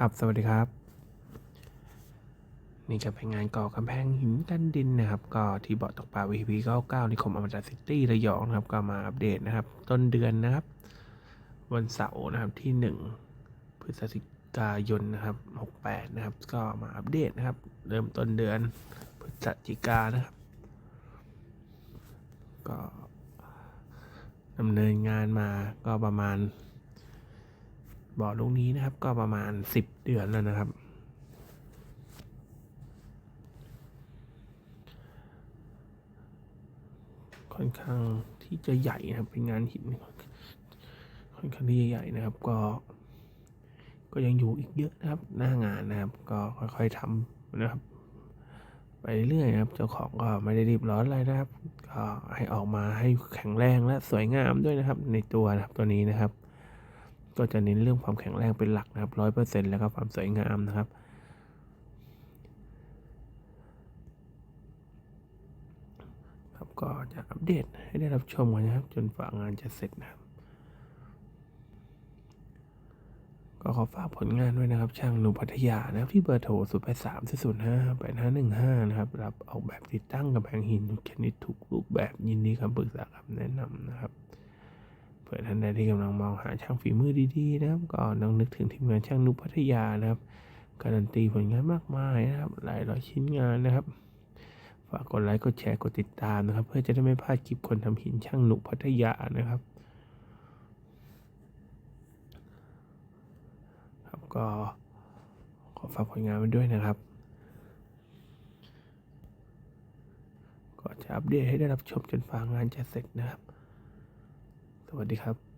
ครับ สวัสดีครับ นี่จะเป็นงานก่อกำแพงหินกันดินนะครับ ก็ที่เบาะตกปลา VP 99นิคมอมตะซิตี้ระยองนะครับ ก็มาอัปเดตนะครับ ต้นเดือนนะครับ วันเสาร์นะครับที่ 1 พฤศจิกายนนะครับ68นะครับ ก็มาอัปเดตนะครับ เริ่มต้นเดือนพฤศจิกานะครับ ก็ดำเนินงานมาก็ประมาณ บ่อลูกนี้นะครับ ก็ประมาณ 10 เดือนแล้วนะครับ ค่อนข้างที่จะใหญ่นะครับ เป็นงานหินค่อนข้างที่จะใหญ่นะครับ ก็ ก็ยังอยู่อีกเยอะนะครับ หน้างานนะครับ ก็ค่อยๆทำนะครับไปเรื่อยนะครับ เจ้าของก็ไม่ได้รีบร้อนอะไรนะครับ ก็ให้ออกมาให้แข็งแรงและสวยงามด้วยนะครับ ในตัวนะครับตัวนี้นะครับ ก็จะเน้นเรื่องความแข็งแรงเป็นหลักนะครับร้อยเปอร์เซ็นต์แล้วก็ความสวยงามนะครับ ครับก็จะอัปเดตให้ได้รับชมกันนะครับ จนฝ่างานจะเสร็จนะครับ ก็ขอฝากผลงานด้วยนะครับ ช่างหนุ่มพัทยานะครับที่เบอร์โทร0 8 3 0 0 5 8 5 1 5นย์ห้าแปดห้าหนึ่งห้านะครับรับออกแบบติดตั้งกำแพงหินทุกชนิดทุกรูปแบบยินดีคำปรึกษาคำแนะนำนะครับ ผื่อท่านใดที่กำลังมองหาช่างฝีมือดีๆนะครับ ก็ต้องนึกถึงทีมงานช่างนุพัทยานะครับ การันตีผลงานมากมายนะครับ หลายร้อยชิ้นงานนะครับ ฝากกดไลค์กดแชร์กดติดตามนะครับ เพื่อจะได้ไม่พลาดคลิปคนทำหินช่างนุพัทยานะครับครับก็ขอฝากผลงานไว้ด้วยนะครับก็จะอัปเดตให้ได้รับชมจนฟ้างานจะเสร็จนะครับ วัสดีครับ